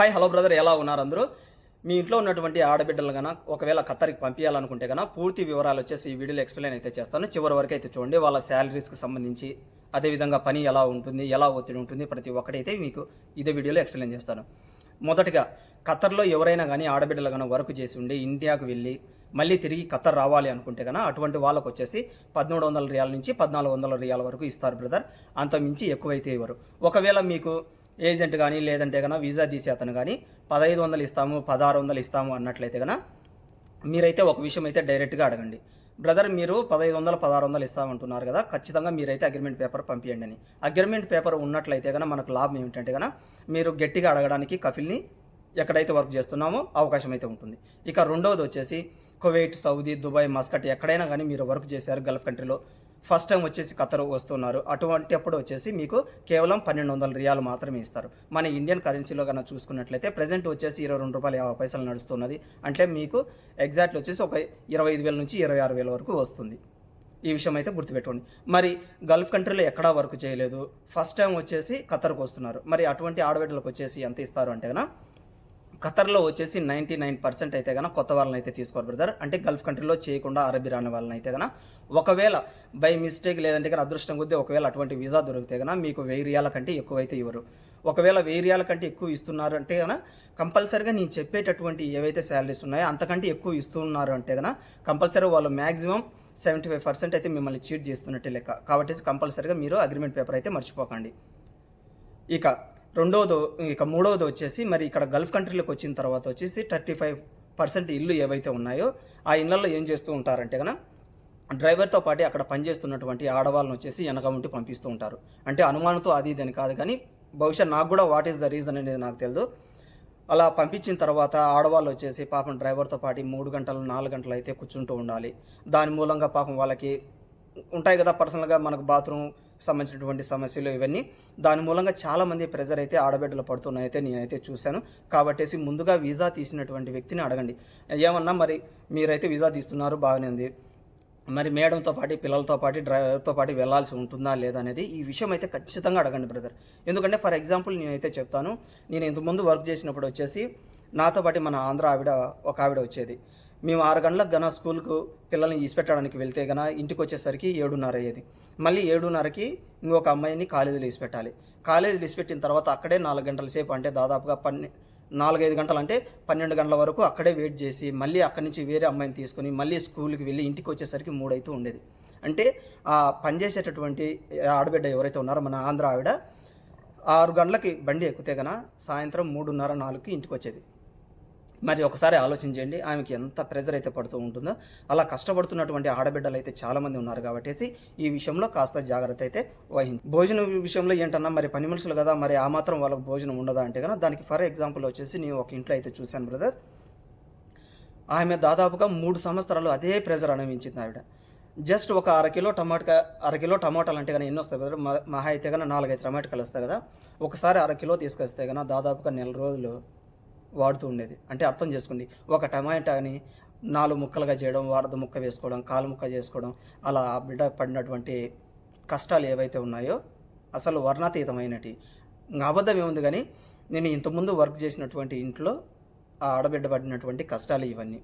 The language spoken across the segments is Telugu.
హాయ్ హలో బ్రదర్ ఎలా ఉన్నారు అందరూ? మీ ఇంట్లో ఉన్నటువంటి ఆడబిడ్డలు కన్నా ఒకవేళ ఖత్తర్కి పంపించాలనుకుంటే కనుక పూర్తి వివరాలు వచ్చేసి ఈ వీడియోలో ఎక్స్ప్లెయిన్ అయితే చేస్తాను. చివరి వరకు అయితే చూడండి. వాళ్ళ శాలరీస్కి సంబంధించి అదేవిధంగా పని ఎలా ఉంటుంది ఎలా ఒత్తిడి ఉంటుంది ప్రతి ఒక్కటైతే మీకు ఇదే వీడియోలో ఎక్స్ప్లెయిన్ చేస్తాను. మొదటగా ఖత్తర్లో ఎవరైనా కానీ ఆడబిడ్డలు కానీ వర్క్ చేసి ఉండి ఇండియాకు వెళ్ళి మళ్ళీ తిరిగి ఖత్తర్ రావాలి అనుకుంటే కనుక అటువంటి వాళ్ళకు వచ్చేసి పదమూడు వందల రియాల నుంచి పద్నాలుగు వందల రియాల వరకు ఇస్తారు బ్రదర్ అంత మించి ఎక్కువైతే ఇవ్వరు. ఒకవేళ మీకు ఏజెంట్ కానీ లేదంటే కనుక వీసా తీసే అతను కానీ పదహైదు వందలు ఇస్తాము పదహారు వందలు ఇస్తాము అన్నట్లయితే కనుక మీరైతే ఒక విషయం అయితే డైరెక్ట్గా అడగండి. బ్రదర్ మీరు పదహైదు వందలు పదహారు వందలు ఇస్తామంటున్నారు కదా ఖచ్చితంగా మీరైతే అగ్రిమెంట్ పేపర్ పంపించండి అని. అగ్రిమెంట్ పేపర్ ఉన్నట్లయితే కనుక మనకు లాభం ఏమిటంటే కనుక మీరు గట్టిగా అడగడానికి కఫిల్ని ఎక్కడైతే వర్క్ చేస్తున్నామో అవకాశం అయితే ఉంటుంది. ఇక రెండవది వచ్చేసి కువైట్ సౌదీ దుబాయ్ మస్కట్ ఎక్కడైనా కానీ మీరు వర్క్ చేశారు గల్ఫ్ కంట్రీలో ఫస్ట్ టైం వచ్చేసి ఖతరు వస్తున్నారు. అటువంటి అప్పుడు వచ్చేసి మీకు కేవలం పన్నెండు వందల రియాలు మాత్రమే ఇస్తారు. మన ఇండియన్ కరెన్సీలో కన్నా చూసుకున్నట్లయితే ప్రజెంట్ వచ్చేసి ఇరవై రెండు రూపాయలు యాభై పైసలు నడుస్తున్నది. అంటే మీకు ఎగ్జాక్ట్ వచ్చేసి ఒక ఇరవై ఐదు వేల నుంచి ఇరవై ఆరు వేల వరకు వస్తుంది. ఈ విషయం అయితే గుర్తుపెట్టుకోండి. మరి గల్ఫ్ కంట్రీలో ఎక్కడా వర్క్ చేయలేదు. ఫస్ట్ టైం వచ్చేసి ఖతర్కు వస్తున్నారు. మరి అటువంటి ఆడబిడ్డలకు వచ్చేసి ఎంత ఇస్తారు అంటేనా? ఖతర్లో వచ్చేసి నైంటీ నైన్ పర్సెంట్ అయితే కనుక కొత్త వాళ్ళని అయితే తీసుకోరు బ్రదర్ అంటే గల్ఫ్ కంట్రీలో చేయకుండా అరబీ రాని వాళ్ళని అయితే కనుక ఒకవేళ బై మిస్టేక్ లేదంటే కానీ అదృష్టం కొద్దీ ఒకవేళ అటువంటి వీసా దొరికితే కనుక మీకు వెయ్యి రియాల కంటే ఎక్కువ అయితే ఇవ్వరు. ఒకవేళ వెయ్యి రియాల కంటే ఎక్కువ ఇస్తున్నారు అంటే కనుక కంపల్సరీగా నేను చెప్పేటటువంటి ఏవైతే శాలరీస్ ఉన్నాయో అంతకంటే ఎక్కువ ఇస్తున్నారు అంటే కనుక కంపల్సరీ వాళ్ళు మ్యాక్సిమం సెవెంటీ ఫైవ్ పర్సెంట్ అయితే మిమ్మల్ని చీట్ చేస్తున్నట్టే లెక్క. కాబట్టి కంపల్సరీగా మీరు అగ్రిమెంట్ పేపర్ అయితే మర్చిపోకండి. ఇక రెండవది ఇక మూడవది వచ్చేసి మరి ఇక్కడ గల్ఫ్ కంట్రీలోకి వచ్చిన తర్వాత వచ్చేసి థర్టీ ఫైవ్ పర్సెంట్ ఇల్లు ఏవైతే ఉన్నాయో ఆ ఇళ్ళలో ఏం చేస్తూ ఉంటారంటే కనుక డ్రైవర్తో పాటు అక్కడ పనిచేస్తున్నటువంటి ఆడవాళ్ళని వచ్చేసి వెనక ఉండి పంపిస్తూ ఉంటారు. అంటే అనుమానంతో అది ఇది అని కాదు కానీ బహుశా నాకు కూడా వాట్ ఈస్ ద రీజన్ అనేది నాకు తెలియదు అలా పంపించిన తర్వాత ఆడవాళ్ళు వచ్చేసి పాపం డ్రైవర్తో పాటు మూడు గంటలు నాలుగు గంటలు అయితే కూర్చుంటూ ఉండాలి. దాని మూలంగా పాపం వాళ్ళకి ఉంటాయి కదా పర్సనల్గా మనకు బాత్రూమ్ సంబంధించినటువంటి సమస్యలు ఇవన్నీ. దాని మూలంగా చాలామంది ప్రెజర్ అయితే ఆడబిడ్డలు పడుతున్నాయితే నేనైతే చూశాను. కాబట్టేసి ముందుగా వీసా తీసినటువంటి వ్యక్తిని అడగండి. ఏమన్నా మరి మీరైతే వీసా తీస్తున్నారు బాగానే ఉంది. మరి మేడంతో పాటు పిల్లలతో పాటు డ్రైవర్తో పాటు వెళ్ళాల్సి ఉంటుందా లేదా అనేది ఈ విషయం అయితే ఖచ్చితంగా అడగండి బ్రదర్. ఎందుకంటే ఫర్ ఎగ్జాంపుల్ నేనైతే చెప్తాను నేను ఇంతకుముందు వర్క్ చేసినప్పుడు వచ్చేసి నాతో పాటు మన ఆంధ్ర ఆవిడ ఒక ఆవిడ వచ్చేది. మేము ఆరు గంటలకు గన స్కూల్కు పిల్లల్ని ఈసిపెట్టడానికి వెళ్తే గన ఇంటికి వచ్చేసరికి ఏడున్నర అయ్యేది. మళ్ళీ ఏడున్నరకి ఇంకొక అమ్మాయిని కాలేజీలో ఈసిపెట్టాలి కాలేజీలో ఈసిపెట్టిన తర్వాత అక్కడే నాలుగు గంటల సేపు అంటే దాదాపుగా పన్నె నాలుగైదు గంటలు అంటే పన్నెండు గంటల వరకు అక్కడే వెయిట్ చేసి మళ్ళీ అక్కడి నుంచి వేరే అమ్మాయిని తీసుకొని మళ్ళీ స్కూల్కి వెళ్ళి ఇంటికి వచ్చేసరికి మూడైతే ఉండేది. అంటే ఆ పనిచేసేటటువంటి ఆడబిడ్డ ఎవరైతే ఉన్నారో మన ఆంధ్ర ఆవిడ ఆరు గంటలకి బండి ఎక్కితే గన సాయంత్రం మూడున్నర నాలుగుకి ఇంటికి వచ్చేది మరి ఒకసారి ఆలోచించండి ఆమెకి ఎంత ప్రెజర్ అయితే పడుతూ ఉంటుందో అలా కష్టపడుతున్నటువంటి ఆడబిడ్డలు అయితే చాలామంది ఉన్నారు కాబట్టి ఈ విషయంలో కాస్త జాగ్రత్త అయితే వహించి. భోజనం విషయంలో ఏంటన్నా మరి పని మనుషులు కదా మరి ఆ మాత్రం వాళ్ళకి భోజనం ఉండదా అంటే కదా దానికి ఫర్ ఎగ్జాంపుల్ వచ్చేసి నేను ఒక ఇంట్లో అయితే చూశాను బ్రదర్ ఆమె దాదాపుగా మూడు సంవత్సరాలు అదే ప్రెజర్ అనుభవించింది ఆవిడ. జస్ట్ ఒక అరకిలో టమాటా అరకిలో టమాటాలు అంటే కానీ ఎన్ని వస్తాయి బ్రదర్ మ- మహా అయితే కానీ నాలుగైదు టమాటాలు వస్తాయి కదా. ఒకసారి అరకిలో తీసుకొస్తే కన్నా దాదాపుగా నెల రోజులు వాడుతూ ఉండేది. అంటే అర్థం చేసుకోండి. ఒక టమాటాని నాలుగు ముక్కలుగా చేయడం వారద ముక్క వేసుకోవడం కాలు ముక్క చేసుకోవడం అలా ఆ బిడ్డ పడినటువంటి కష్టాలు ఏవైతే ఉన్నాయో అసలు వర్ణాతీతమైనటి. ఇంకా అబద్ధం ఏముంది కానీ నేను ఇంతకుముందు వర్క్ చేసినటువంటి ఇంట్లో ఆ ఆడబిడ్డ పడినటువంటి కష్టాలు ఇవన్నీ.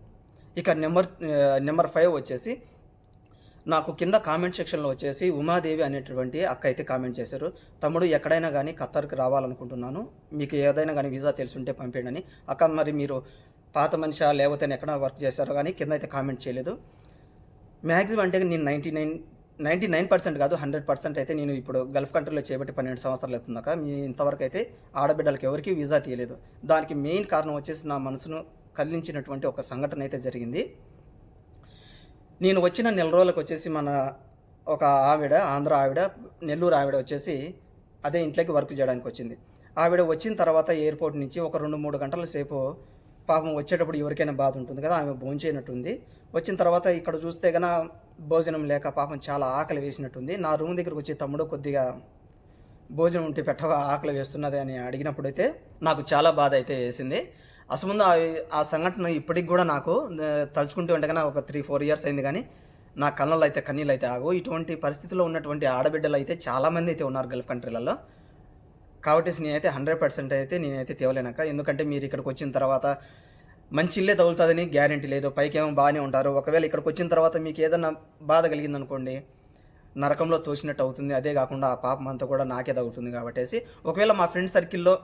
ఇక నెంబర్ నెంబర్ ఫైవ్ వచ్చేసి నాకు కింద కామెంట్ సెక్షన్లో వచ్చేసి ఉమాదేవి అనేటువంటి అక్క అయితే కామెంట్ చేశారు. తమ్ముడు ఎక్కడైనా కానీ ఖత్తర్కి రావాలనుకుంటున్నాను. మీకు ఏదైనా కానీ వీసా తెలుసుంటే పంపేయండి అని అక్క మరి మీరు పాత మనిషి లేకపోతే ఎక్కడ వర్క్ చేశారో కానీ కింద అయితే కామెంట్ చేయలేదు. మ్యాక్సిమం అంటే నేను ninety nine ninety nine percent కాదు హండ్రెడ్ పర్సెంట్ అయితే నేను ఇప్పుడు గల్ఫ్ కంట్రీలో చేపట్టి పన్నెండు సంవత్సరాలు అవుతుందాక మీ ఇంతవరకు అయితే ఆడబిడ్డలకి ఎవరికి వీసా తీయలేదు. దానికి మెయిన్ కారణం వచ్చేసి నా మనసును కదిలించినటువంటి ఒక సంఘటన అయితే జరిగింది. నేను వచ్చిన నెల రోజులకు వచ్చేసి మన ఒక ఆవిడ ఆంధ్ర ఆవిడ నెల్లూరు ఆవిడ వచ్చేసి అదే ఇంట్లోకి వర్క్ చేయడానికి వచ్చింది. ఆవిడ వచ్చిన తర్వాత ఎయిర్పోర్ట్ నుంచి ఒక రెండు మూడు గంటల సేపు పాపం వచ్చేటప్పుడు ఎవరికైనా బాధ ఉంటుంది కదా ఆమె భోంచేయనట్టుంది. వచ్చిన తర్వాత ఇక్కడ చూస్తే గన భోజనం లేక పాపం చాలా ఆకలి వేసినట్టుంది. నా రూమ్ దగ్గరకు వచ్చి తమ్ముడు కొద్దిగా భోజనం ఉంటే పెట్టవా ఆకలి వేస్తున్నది అని అడిగినప్పుడైతే నాకు చాలా బాధ అయితే వేసింది. అసలు ముందు ఆ- ఆ సంఘటన ఇప్పటికి కూడా నాకు తలుచుకుంటూ ఉంటే ఉండగానే ఒక త్రీ ఫోర్ ఇయర్స్ అయింది కానీ నా కళ్ళల్లో అయితే కన్నీళ్ళు అయితే ఆగు. ఇటువంటి పరిస్థితిలో ఉన్నటువంటి ఆడబిడ్డలు అయితే చాలామంది అయితే ఉన్నారు గల్ఫ్ కంట్రీలలో. కాబట్టి నేనైతే హండ్రెడ్ పర్సెంట్ అయితే నేనైతే తేవలేనక్క. ఎందుకంటే మీరు ఇక్కడికి వచ్చిన తర్వాత మంచి ఇల్లే తగులుతుందని గ్యారంటీ లేదు. పైకేమో బాగానే ఉంటారు. ఒకవేళ ఇక్కడికి వచ్చిన తర్వాత మీకు ఏదన్నా బాధ కలిగిందనుకోండి నరకంలో తోసినట్టు అవుతుంది. అదే కాకుండా ఆ పాపం అంతా కూడా నాకే తగులుతుంది కాబట్టేసి ఒకవేళ మా ఫ్రెండ్ సర్కిల్లో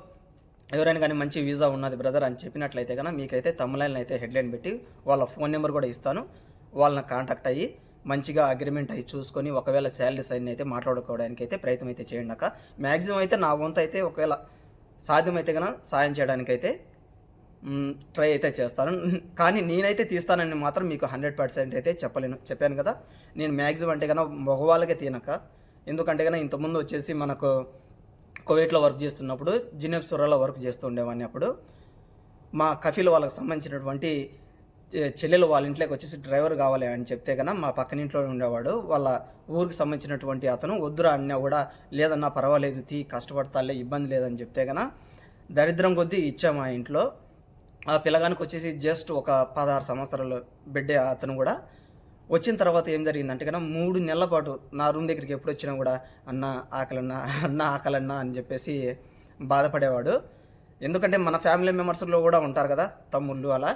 ఎవరైనా కానీ మంచి వీసా ఉన్నది బ్రదర్ అని చెప్పినట్లయితే కనుక మీకైతే తమ్ములైన్ అయితే హెడ్లైన్ పెట్టి వాళ్ళ ఫోన్ నెంబర్ కూడా ఇస్తాను. వాళ్ళని కాంటాక్ట్ అయ్యి మంచిగా అగ్రిమెంట్ అయ్యి చూసుకొని ఒకవేళ శాలరీ సైన్ అయితే మాట్లాడుకోవడానికి అయితే ప్రయత్నం అయితే చేయండి అక్క. మ్యాక్సిమం అయితే నా వంతు అయితే ఒకవేళ సాధ్యమైతే కనుక సాయం చేయడానికైతే ట్రై అయితే చేస్తాను. కానీ నేనైతే తీస్తానని మాత్రం మీకు హండ్రెడ్ పర్సెంట్ అయితే చెప్పలేను చెప్పాను కదా. నేను మ్యాక్సిమం అంటే కనుక మగవాళ్ళకే తీనక్క ఎందుకంటే కనుక ఇంతకుముందు వచ్చేసి మనకు కువైట్లో వర్క్ చేస్తున్నప్పుడు జినెప్సురాలో వర్క్ చేస్తూ ఉండేవాడిని అప్పుడు. మా కఫీల్ వాళ్ళకి సంబంధించినటువంటి చెల్లెలు వాళ్ళ ఇంట్లోకి వచ్చేసి డ్రైవర్ కావాలి అని చెప్తే కన్నా మా పక్కన ఇంట్లో ఉండేవాడు. వాళ్ళ ఊరికి సంబంధించినటువంటి అతను వద్దురా అన్నా కూడా లేదన్నా పర్వాలేదు తీ కష్టపడతాలే ఇబ్బంది లేదని చెప్తే కన్నా దరిద్రం కొద్దీ ఇచ్చాము ఆ ఇంట్లో. ఆ పిల్లగానికి వచ్చేసి జస్ట్ ఒక పదహారు సంవత్సరాలు బిడ్డే అతను కూడా. వచ్చిన తర్వాత ఏం జరిగిందంటే కన్నా మూడు నెలల పాటు నా రూమ్ దగ్గరికి ఎప్పుడు వచ్చినా కూడా అన్న ఆకలన్నా అన్న ఆకలన్నా అని చెప్పేసి బాధపడేవాడు. ఎందుకంటే మన ఫ్యామిలీ మెంబర్స్లో కూడా ఉంటారు కదా తమ్ముళ్ళు అలా.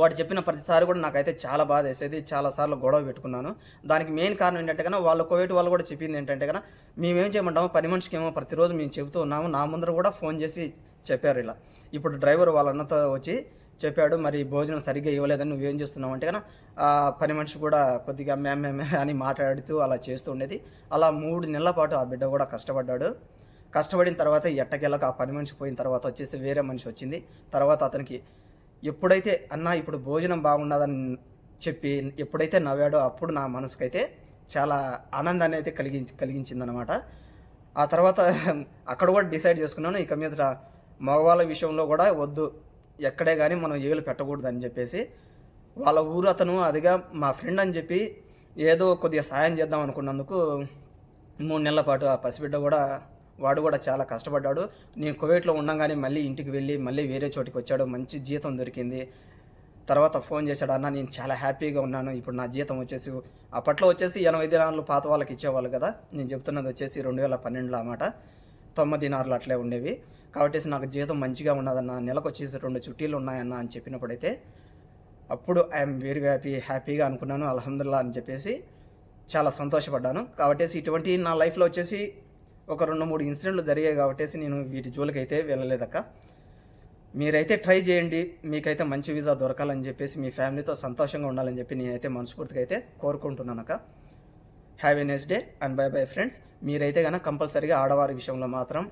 వాడు చెప్పిన ప్రతిసారి కూడా నాకైతే చాలా బాధ వేసేది చాలాసార్లు గొడవ పెట్టుకున్నాను. దానికి మెయిన్ కారణం ఏంటంటే కన్నా వాళ్ళ కోవిడ్ వాళ్ళు కూడా చెప్పింది ఏంటంటే కన్నా మేమేం చేయమంటాము పని మనిషికి ఏమో ప్రతిరోజు మేము చెబుతూ ఉన్నాము. నా ముందర కూడా ఫోన్ చేసి చెప్పారు ఇలా. ఇప్పుడు డ్రైవర్ వాళ్ళ అన్నతో వచ్చి చెప్పాడు మరి భోజనం సరిగ్గా ఇవ్వలేదని నువ్వేం చేస్తున్నావు? అంటే కన్నా ఆ పని మనిషి కూడా కొద్దిగా మ్యామ్ మ్యామ్ అని మాట్లాడుతూ అలా చేస్తూ ఉండేది. అలా మూడు నెలల పాటు ఆ బిడ్డ కూడా కష్టపడ్డాడు. కష్టపడిన తర్వాత ఎట్టకెళ్ళక ఆ పని మనిషి పోయిన తర్వాత వచ్చేసి వేరే మనిషి వచ్చింది. తర్వాత అతనికి ఎప్పుడైతే అన్న ఇప్పుడు భోజనం బాగున్నదని చెప్పి ఎప్పుడైతే నవ్వాడో అప్పుడు నా మనసుకైతే చాలా ఆనందాన్ని అయితే కలిగించి కలిగించిందనమాట ఆ తర్వాత అక్కడ కూడా డిసైడ్ చేసుకున్నాను ఇక మీద మగవాళ్ళ విషయంలో కూడా వద్దు. ఎక్కడే కానీ మనం ఏలు పెట్టకూడదు అని చెప్పేసి వాళ్ళ ఊరు అతను అదిగా మా ఫ్రెండ్ అని చెప్పి ఏదో కొద్దిగా సాయం చేద్దాం అనుకున్నందుకు మూడు నెలల పాటు ఆ పసిబిడ్డ కూడా వాడు కూడా చాలా కష్టపడ్డాడు. నేను కువైట్లో ఉండగానే మళ్ళీ ఇంటికి వెళ్ళి మళ్ళీ వేరే చోటికి వచ్చాడు. మంచి జీతం దొరికింది. తర్వాత ఫోన్ చేశాడు అన్న నేను చాలా హ్యాపీగా ఉన్నాను. ఇప్పుడు నా జీతం వచ్చేసి అప్పట్లో వచ్చేసి ఎనభై దినాలు పాత వాళ్ళకి ఇచ్చేవాళ్ళు కదా? నేను చెప్తున్నది వచ్చేసి రెండు వేల పన్నెండులో అన్నమాట. తొమ్మిది దినారులు అట్లే ఉండేవి. కాబట్టి నాకు జీతం మంచిగా ఉన్నదన్న నెలకు వచ్చేసి రెండు చుట్టీలు ఉన్నాయన్న అని చెప్పినప్పుడైతే అప్పుడు ఐఎమ్ వెరీ హ్యాపీ హ్యాపీగా అనుకున్నాను అల్హమ్దుల్లా అని చెప్పేసి చాలా సంతోషపడ్డాను. కాబట్టి ఇటువంటి నా లైఫ్లో వచ్చేసి ఒక రెండు మూడు ఇన్సిడెంట్లు జరిగాయి కాబట్టి నేను వీటి జోలికైతే వెళ్ళలేదక్క. మీరైతే ట్రై చేయండి మీకైతే మంచి వీసా దొరకాలని చెప్పేసి మీ ఫ్యామిలీతో సంతోషంగా ఉండాలని చెప్పి నేనైతే మనస్ఫూర్తిగా అయితే కోరుకుంటున్నానక్క. Have a nice day and bye bye friends మీరైతే కనుక కంపల్సరీగా ఆడవారి విషయంలో మాత్రం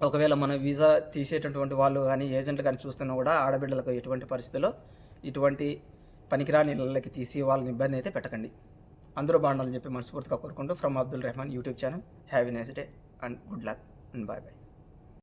ఒకవేళ మన వీసా తీసేటటువంటి వాళ్ళు కానీ ఏజెంట్లు కానీ చూస్తున్నా కూడా ఆడబిడ్డలకు ఎటువంటి పరిస్థితుల్లో ఇటువంటి పనికిరాని ఇళ్ళకి తీసి వాళ్ళని ఇబ్బంది అయితే పెట్టకండి. అందరూ బాగుండాలని చెప్పి మనస్ఫూర్తిగా కోరుకుంటూ from Abdul Rehman YouTube channel have a nice day and good luck and bye bye